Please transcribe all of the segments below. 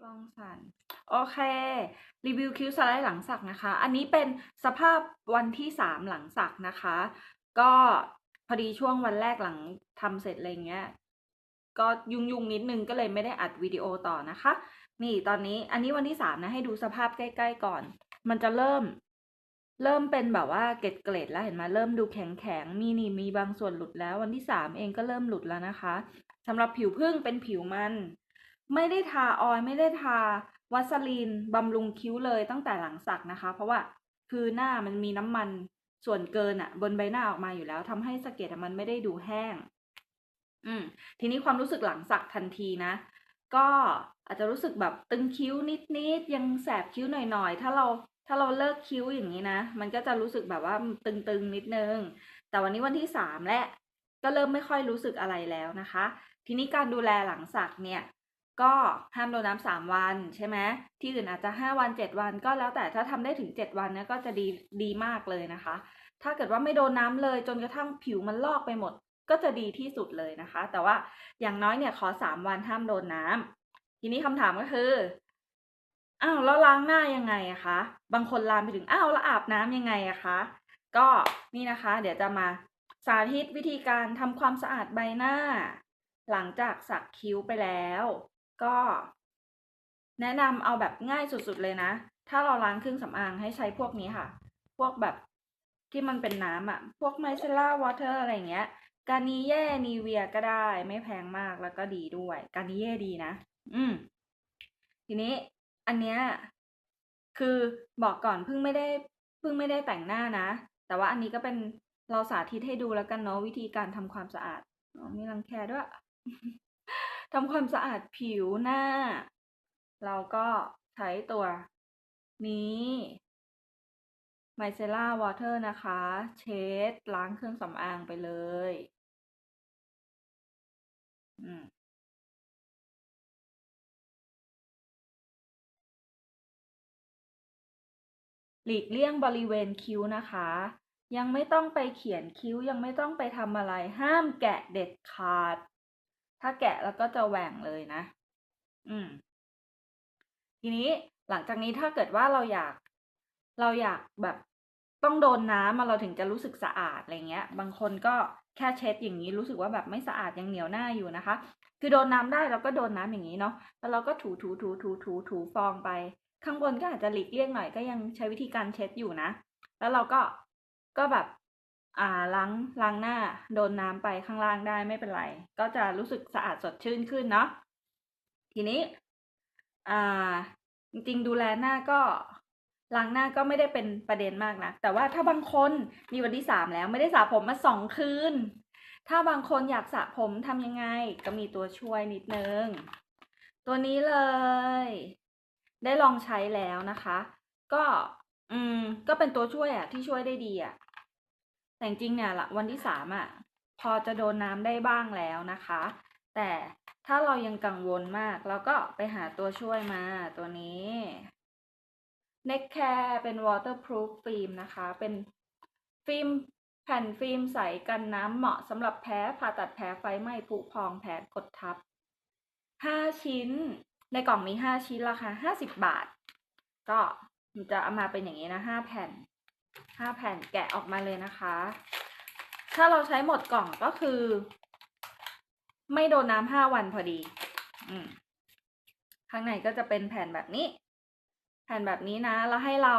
กลองสั่นโอเค รีวิวคิ้วสไลด์หลังสักนะคะ อันนี้เป็นสภาพวันที่สามหลังสักนะคะ ก็พอดีช่วงวันแรกหลังทำเสร็จอะไรเงี้ย ก็ยุ่งยุ่งๆนิดนึงก็เลยไม่ได้อัดวิดีโอต่อนะคะ นี่ตอนนี้อันนี้วันที่สามนะให้ดูสภาพใกล้ ๆ ก่อน มันจะเริ่ม เริ่มเป็นแบบว่าเกล็ดเกล็ดๆแล้วเห็นไหมเริ่มดูแข็งแข็งๆมีนี่มีบางส่วนหลุดแล้ว วันที่สามเองก็เริ่มหลุดแล้วนะคะสำหรับผิวพึ่งเป็นผิวมัน ไม่ได้ทาออยล์ไม่ได้ทาวัสลีนบำรุงคิ้วเลยตั้งแต่หลังสักนะคะ เพราะว่าคือหน้ามันมีน้ำมันส่วนเกินอะบนใบหน้าออกมาอยู่แล้วทำให้สะเก็ดมันไม่ได้ดูแห้ง อืม ทีนี้ความรู้สึกหลังสักทันทีนะ ก็อาจจะรู้สึกแบบตึงคิ้วนิดๆยังแสบคิ้วหน่อยๆ ถ้าเราถ้าเราเลิกคิ้วอย่างนี้นะ มันก็จะรู้สึกแบบว่าตึงๆนิดนึง แต่วันนี้วันที่สามและก็เริ่มไม่ค่อยรู้สึกอะไรแล้วนะคะ ทีนี้การดูแลหลังสักเนี่ย ก็ห้ามโดนน้ำสามวันใช่ไหมที่อื่นอาจจะห้าวันเจ็ดวันก็แล้วแต่ถ้าทำได้ถึงเจ็ดวันเนี่ยก็จะดีดีมากเลยนะคะ ถ้าเกิดว่าไม่โดนน้ำเลยจนกระทั่งผิวมันลอกไปหมด ก็จะดีที่สุดเลยนะคะ แต่ว่าอย่างน้อยเนี่ยขอสามวันห้ามโดนน้ำทีนี้คำถามก็คืออ้าวแล้วล้างหน้ายังไงอะคะ บางคนลามไปถึงอ้าวแล้วอาบน้ำยังไงอะคะ ก็นี่นะคะ เดี๋ยวจะมาสาธิตวิธีการทำความสะอาดใบหน้า หลังจากสักคิ้วไปแล้ว ก็แนะนำเอาแบบง่ายสุดๆเลยนะ ถ้าเราล้างเครื่องสำอางให้ใช้พวกนี้ค่ะ พวกแบบที่มันเป็นน้ำอะพวกไมเซล่าวอเตอร์อะไรเงี้ย กานิเย่นีเวียก็ได้ไม่แพงมากแล้วก็ดีด้วย กานิเย่ดีนะ อืม ทีนี้อันเนี้ยคือบอกก่อนเพิ่งไม่ได้เพิ่งไม่ได้แต่งหน้านะ แต่ว่าอันนี้ก็เป็นเราสาธิตให้ดูแล้วกันเนาะวิธีการทำความสะอาดอ๋อมีรังแคด้วย ทำความสะอาดผิวหน้า เราก็ใช้ตัวนี้ไมเซล่าวอเตอร์นะคะ เช็ดล้างเครื่องสำอางไปเลยอืมหลีกเลี่ยงบริเวณคิ้วนะคะ ยังไม่ต้องไปเขียนคิ้วยังไม่ต้องไปทำอะไรห้ามแกะเด็ดขาด ถ้าแกะแล้วก็จะแหว่งเลยนะ อืม ทีนี้หลังจากนี้ถ้าเกิดว่าเราอยาก เราอยากแบบต้องโดนน้ำมาเราถึงจะรู้สึกสะอาดอะไรเงี้ย บางคนก็แค่เช็ดอย่างนี้รู้สึกว่าแบบไม่สะอาดยังเหนียวหน้าอยู่นะคะ คือโดนน้ำได้เราก็โดนน้ำอย่างนี้เนาะแล้วเราก็ถูถูถูถูถูถูฟองไป ข้างบนก็อาจจะหลีกเลี่ยงหน่อยก็ยังใช้วิธีการเช็ดอยู่นะ แล้วเราก็ก็แบบ อ่าล้างล้างหน้าโดนน้ำไปข้างล่างได้ไม่เป็นไร ก็จะรู้สึกสะอาดสดชื่นขึ้นเนาะทีนี้อ่าจริงๆดูแลหน้าก็ล้างหน้าก็ไม่ได้เป็นประเด็นมากนะแต่ว่าถ้าบางคนมีวันที่สามแล้วไม่ได้สระผมมาสองคืน ถ้าบางคนอยากสระผมทำยังไง ก็มีตัวช่วยนิดนึง ตัวนี้เลย ได้ลองใช้แล้วนะคะ ก็อืมก็เป็นตัวช่วยอะที่ช่วยได้ดีอะ แต่จริงเนี่ยละวันที่สามอะพอจะโดนน้ำได้บ้างแล้วนะคะ แต่ถ้าเรายังกังวลมาก เราก็ไปหาตัวช่วยมาตัวนี้ Neck Care เป็น waterproof ฟิล์มนะคะ เป็นฟิล์มแผ่นฟิล์มใสกันน้ำเหมาะสำหรับแพ้ผ่าตัดแผลไฟไหม้ผุพองแผลกดทับห้าชิ้น ในกล่องมีห้าชิ้นราคาห้าสิบบาท ก็จะเอามาเป็นอย่างนี้นะห้าแผ่น ห้าแผ่นแกะออกมาเลยนะคะ ถ้าเราใช้หมดกล่องก็คือ ไม่โดนน้ำห้าวันพอดี อืมข้างในก็จะเป็นแผ่นแบบนี้ แผ่นแบบนี้นะ แล้วให้เรา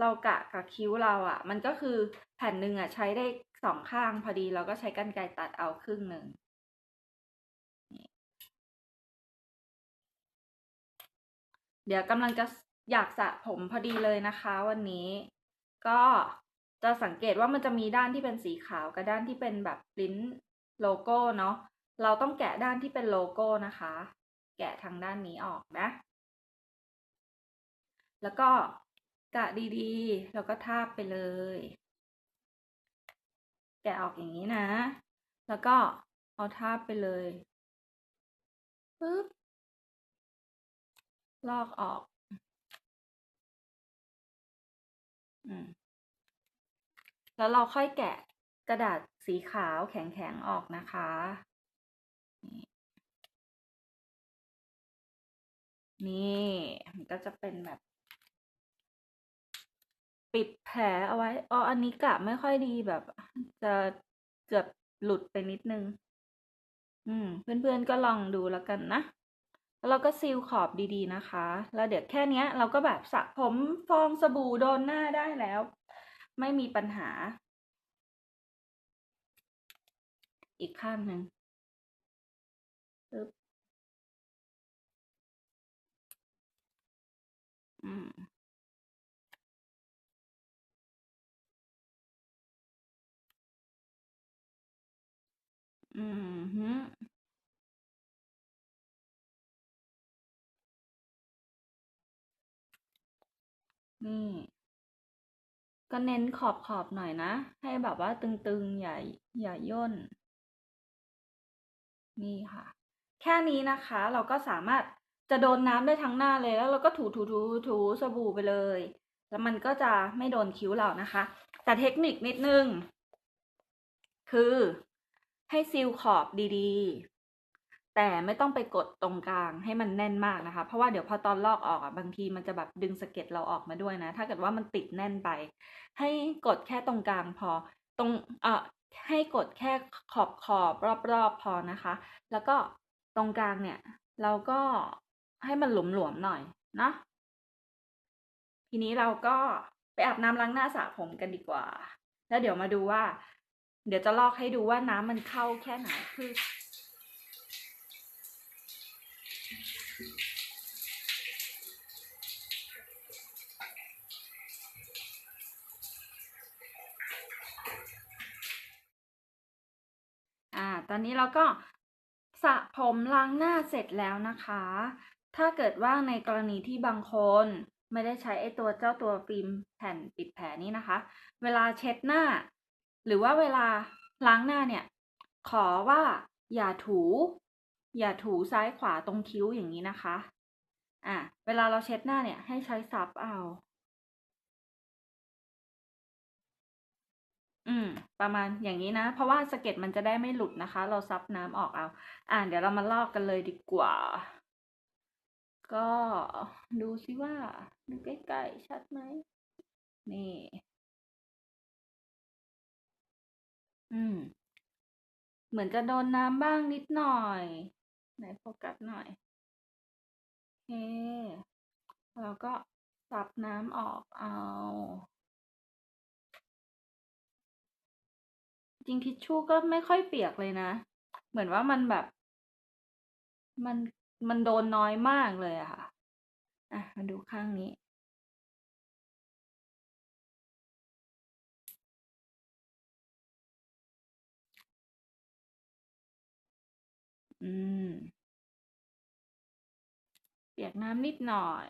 เรากะกับคิ้วเราอะ่ะ มันก็คือแผ่นหนึ่งอะ ใช้ได้สองข้างพอดี เราก็ใช้กรรไกรตัดเอาครึ่งหนึ่งเดี๋ยวกำลังจะอยากสระผมพอดีเลยนะคะวันนี้ ก็จะสังเกตว่ามันจะมีด้านที่เป็นสีขาวกับด้านที่เป็นแบบปริ้นโลโก้เนาะ เราต้องแกะด้านที่เป็นโลโก้นะคะ แกะทางด้านนี้ออกนะ แล้วก็กะดีๆ แล้วก็ทาบไปเลย แกะออกอย่างนี้นะ แล้วก็เอาทาบไปเลยปึ๊บ ลอกออก แล้วเราค่อยแกะกระดาษสีขาวแข็งๆออกนะคะนี่นี่มันก็จะเป็นแบบ ปิดแผลเอาไว้อ๋ออันนี้กะไม่ค่อยดีแบบ จะเกือบหลุดไปนิดนึง อืม เพื่อนๆก็ลองดูแล้วกันนะ แล้วเราก็ซีลขอบดีๆนะคะ แล้วเดี๋ยวแค่นี้เราก็แบบสระผมฟองสบู่โดนหน้าได้แล้ว ไม่มีปัญหา อีกข้างหนึ่งปึ๊บอืมอือ นี่ ก็เน้นขอบๆหน่อยนะ ให้แบบว่าตึงๆ อย่าอย่าย่น นี่ค่ะ แค่นี้นะคะ เราก็สามารถจะโดนน้ำได้ทั้งหน้าเลยแล้วเราก็ถูๆๆๆสบู่ไปเลย แล้วมันก็จะไม่โดนคิ้วเรานะคะ แต่เทคนิคนิดนึง คือให้ซีลขอบดีๆ แต่ไม่ต้องไปกดตรงกลางให้มันแน่นมากนะคะ เพราะว่าเดี๋ยวพอตอนลอกออกอะบางทีมันจะแบบดึงสะเก็ดเราออกมาด้วยนะ ถ้าเกิดว่ามันติดแน่นไป ให้กดแค่ตรงกลางพอตรงเอ่อให้กดแค่ขอบขอบรอบๆพอนะคะ แล้วก็ตรงกลางเนี่ย เราก็ให้มันหลวมๆหน่อยนะทีนี้เราก็ไปอาบน้ำล้างหน้าสระผมกันดีกว่า แล้วเดี๋ยวมาดูว่า เดี๋ยวจะลอกให้ดูว่าน้ำมันเข้าแค่ไหนคือ อนนี้เราก็สระผมล้างหน้าเสร็จแล้วนะคะ ถ้าเกิดว่าในกรณีที่บางคนไม่ได้ใช้ไอตัวเจ้าตัวฟิล์มแผ่นปิดแผลนี้นะคะ เวลาเช็ดหน้า หรือว่าเวลาล้างหน้าเนี่ย ขอว่าอย่าถู อย่าถูซ้ายขวาตรงคิ้วอย่างนี้นะคะ อะ เวลาเราเช็ดหน้าเนี่ยให้ใช้ซับเอา อืม ประมาณอย่างนี้นะ เพราะว่าสะเก็ดมันจะได้ไม่หลุดนะคะ เราซับน้ำออกเอา อ่าเดี๋ยวเรามาลอกกันเลยดีกว่า ก็ดูซิว่า ดูใกล้ๆชัดไหมนี่ อืม เหมือนจะโดนน้ำบ้างนิดหน่อย ไหนโฟกัสหน่อยโอเคเราก็ซับน้ำออกเอา จริงทิชชู่ก็ไม่ค่อยเปียกเลยนะ เหมือนว่ามันแบบ มันมันโดนน้อยมากเลยอะค่ะ อะ มาดูข้างนี้ อืม เปียกน้ำนิดหน่อย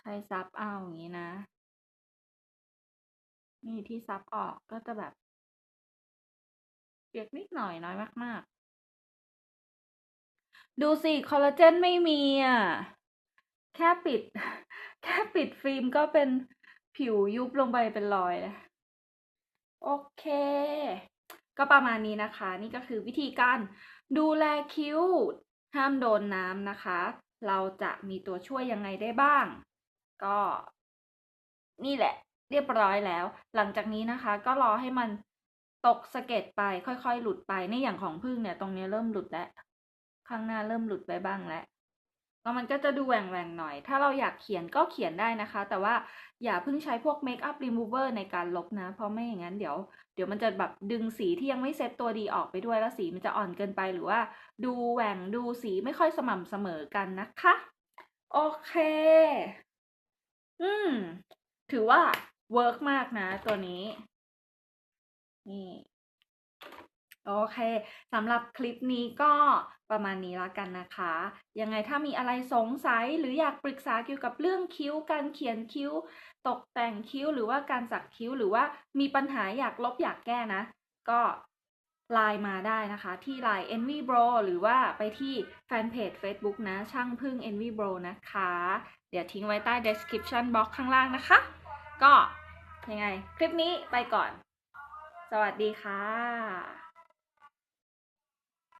ใช้ซับเอาอย่างนี้นะ นี่ที่ซับออกก็จะแบบเปียกนิดหน่อยน้อยมาก ๆ ดูสิคอลลาเจนไม่มีอะ แค่ปิด แค่ปิดฟิล์มก็เป็นผิวยุบลงไปเป็นรอยแล้วโอเค ก็ประมาณนี้นะคะ นี่ก็คือวิธีการดูแลคิ้ว ห้ามโดนน้ำนะคะ เราจะมีตัวช่วยยังไงได้บ้าง ก็นี่แหละ เรียบร้อยแล้ว หลังจากนี้นะคะ ก็รอให้มันตกสะเก็ดไปค่อยๆ หลุดไปในอย่างของพึ่งเนี่ย ตรงนี้เริ่มหลุดแล้วข้างหน้าเริ่มหลุดไปบ้างแล้วแล้วมันก็จะดูแหว่งๆหน่อย ถ้าเราอยากเขียนก็เขียนได้นะคะ แต่ว่าอย่าเพิ่งใช้พวกเมคอัพรีมูเวอร์ในการลบนะ เพราะไม่อย่างนั้นเดี๋ยว เดี๋ยวมันจะแบบดึงสีที่ยังไม่เซ็ตตัวดีออกไปด้วย แล้วสีมันจะอ่อนเกินไปหรือว่า ดูแหว่งดูสีไม่ค่อยสม่ำเสมอกันนะคะ โอเค อืม ถือว่า เวิร์กมากนะตัวนี้ นี่โอเคสำหรับคลิปนี้ก็ประมาณนี้แล้วกันนะคะ ยังไงถ้ามีอะไรสงสัยหรืออยากปรึกษาเกี่ยวกับเรื่องคิ้ว การเขียนคิ้ว ตกแต่งคิ้วหรือว่าการสักคิ้วหรือว่ามีปัญหาอยากลบอยากแก้นะ ก็ไลน์มาได้นะคะ ที่ไลน์ envy bro หรือว่าไปที่แฟนเพจ Facebook นะ ช่างพึ่ง envy bro นะคะ เดี๋ยวทิ้งไว้ใต้ description box ข้างล่างนะคะ ก็ยังไง คลิปนี้ไปก่อน สวัสดีค่ะ